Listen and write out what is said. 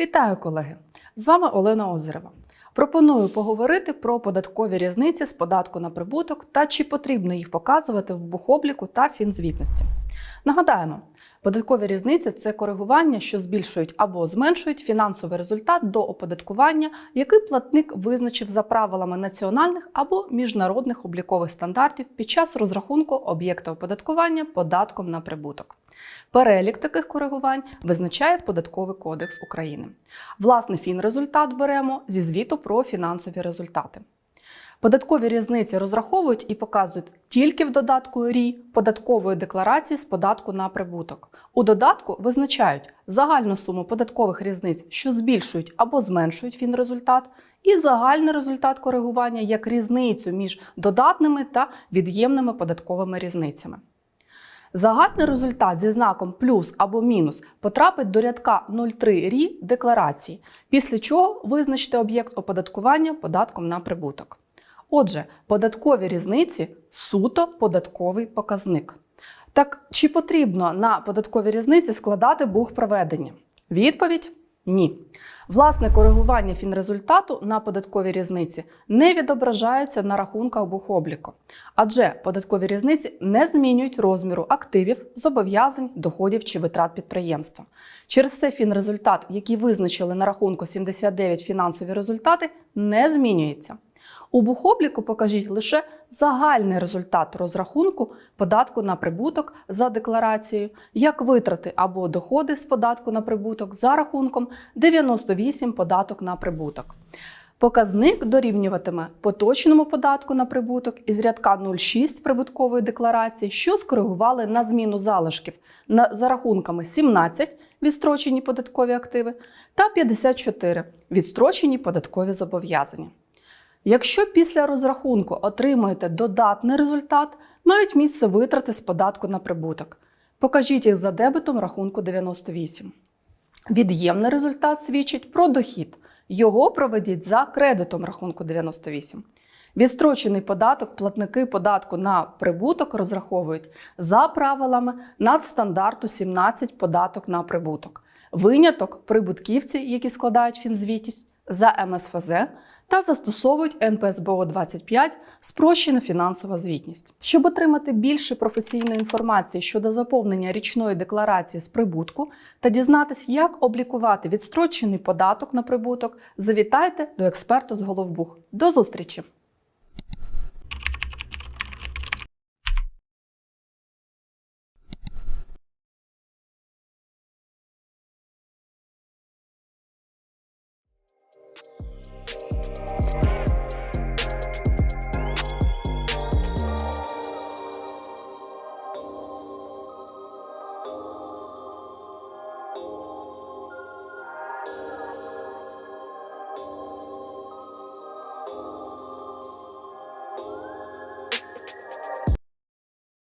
Вітаю, колеги! З вами Олена Озерева. Пропоную поговорити про податкові різниці з податку на прибуток та чи потрібно їх показувати в бухобліку та фінзвітності. Нагадаємо, податкові різниці це коригування, що збільшують або зменшують фінансовий результат до оподаткування, який платник визначив за правилами національних або міжнародних облікових стандартів під час розрахунку об'єкта оподаткування податком на прибуток. Перелік таких коригувань визначає Податковий кодекс України. Власне, фінрезультат беремо зі звіту про фінансові результати. Податкові різниці розраховують і показують тільки в додатку РІ податкової декларації з податку на прибуток. У додатку визначають загальну суму податкових різниць, що збільшують або зменшують фінрезультат, і загальний результат коригування як різницю між додатними та від'ємними податковими різницями. Загальний результат зі знаком плюс або мінус потрапить до рядка 03 рі декларації, після чого визначте об'єкт оподаткування податком на прибуток. Отже, податкові різниці суто податковий показник. Так чи потрібно на податкові різниці складати бухпроведення? Відповідь ні. Власне коригування фінрезультату на податковій різниці не відображається на рахунках бухобліку, адже податкові різниці не змінюють розміру активів, зобов'язань, доходів чи витрат підприємства. Через це фінрезультат, який визначили на рахунку 79 фінансові результати, не змінюється. У бухобліку покажіть лише загальний результат розрахунку податку на прибуток за декларацією, як витрати або доходи з податку на прибуток за рахунком 98 податок на прибуток. Показник дорівнюватиме поточному податку на прибуток із рядка 06 прибуткової декларації, що скоригували на зміну залишків на, за рахунками 17 відстрочені податкові активи та 54 відстрочені податкові зобов'язання. Якщо після розрахунку отримуєте додатний результат, мають місце витрати з податку на прибуток. Покажіть їх за дебетом рахунку 98. Від'ємний результат свідчить про дохід. Його проведіть за кредитом рахунку 98. Відстрочений податок платники податку на прибуток розраховують за правилами надстандарту 17 податок на прибуток. Виняток прибутківці, які складають фінзвітність, за МСФЗ та застосовують НПСБО 25 спрощена фінансова звітність. Щоб отримати більше професійної інформації щодо заповнення річної декларації з прибутку та дізнатись, як облікувати відстрочений податок на прибуток, завітайте до експерту з Головбух. До зустрічі!